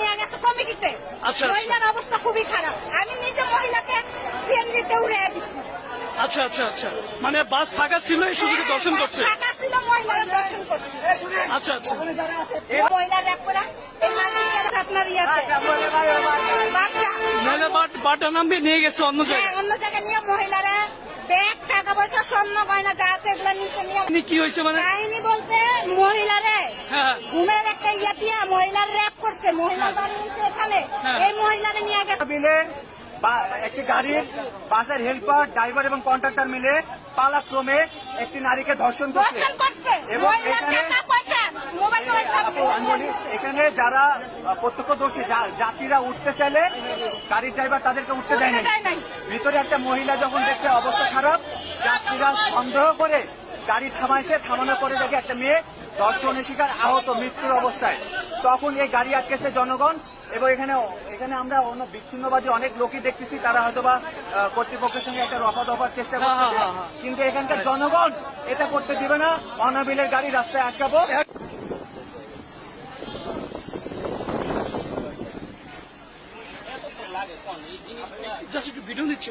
নিয়ে গেছে কমিটিতে। আচ্ছা। মহিলার অবস্থা খুবই খারাপ। আমি নিজে মহিলাকে সিএনজিতে উড়ে দিচ্ছি আচ্ছা আচ্ছা আচ্ছা। মানে বাস ফাঁকা ছিল এই সুযোগে দর্শন করছে? টাকা ছিল মহিলারা দর্শন করছে। আচ্ছা আচ্ছা। মহিলার এক আপনার ইয়াতে বাচ্চা। নাহলে বাট বাটা নামিয়ে নিয়ে গেছে অন্য হ্যাঁ, জায়গায়। অন্য জায়গায় নিয়ে মহিলারা ব্যাগ টাকা পয়সা স্বর্ণ গয়না যা আছে এগুলো নিচে নিয়ে আপনি কি হয়েছে মানে? কাহিনী বলতে মহিলারে? হ্যাঁ। ঘুমের একটা ইয়া দিয়া মহিলার র্যাপ করছে মহিলা বাড়ি নিচে এখানে। হ্যাঁ। এই মহিলারে নিয়ে গেছে। একটি গাড়ির বাসের হেল্পার ড্রাইভার এবং কন্ট্রাক্টর মিলে পালাক্রমে একটি নারীকে ধর্ষণ করছে। এবং এখানে এখানে যারা প্রত্যক্ষদর্শী যাত্রীরা উঠতে চাইলে গাড়ির ড্রাইভার তাদেরকে উঠতে দেয় উঠতে দেয় নাই। নাই। ভিতরে একটা মহিলা যখন দেখছে অবস্থা খারাপ যাত্রীরা সন্দেহ করে গাড়ি থামাইছে থামানোর পরে দেখে একটা মেয়ে ধর্ষণের শিকার আহত মৃত্যুর অবস্থায়। তখন এই গাড়ি আটকেছে জনগণ এবং এখানে এখানে আমরা অন্য বিচ্ছিন্নবাদী অনেক লোকই দেখতেছি তারা হয়তোবা কর্তৃপক্ষের সঙ্গে একটা রফা দফার চেষ্টা হ্যাঁ, করছে হ্যাঁ, হ্যাঁ। কিন্তু এখানকার জনগণ এটা করতে দিবে না অনাবিলের গাড়ি রাস্তায় আটকাবো। জাস্ট একটু ভিডিও নিচ্ছি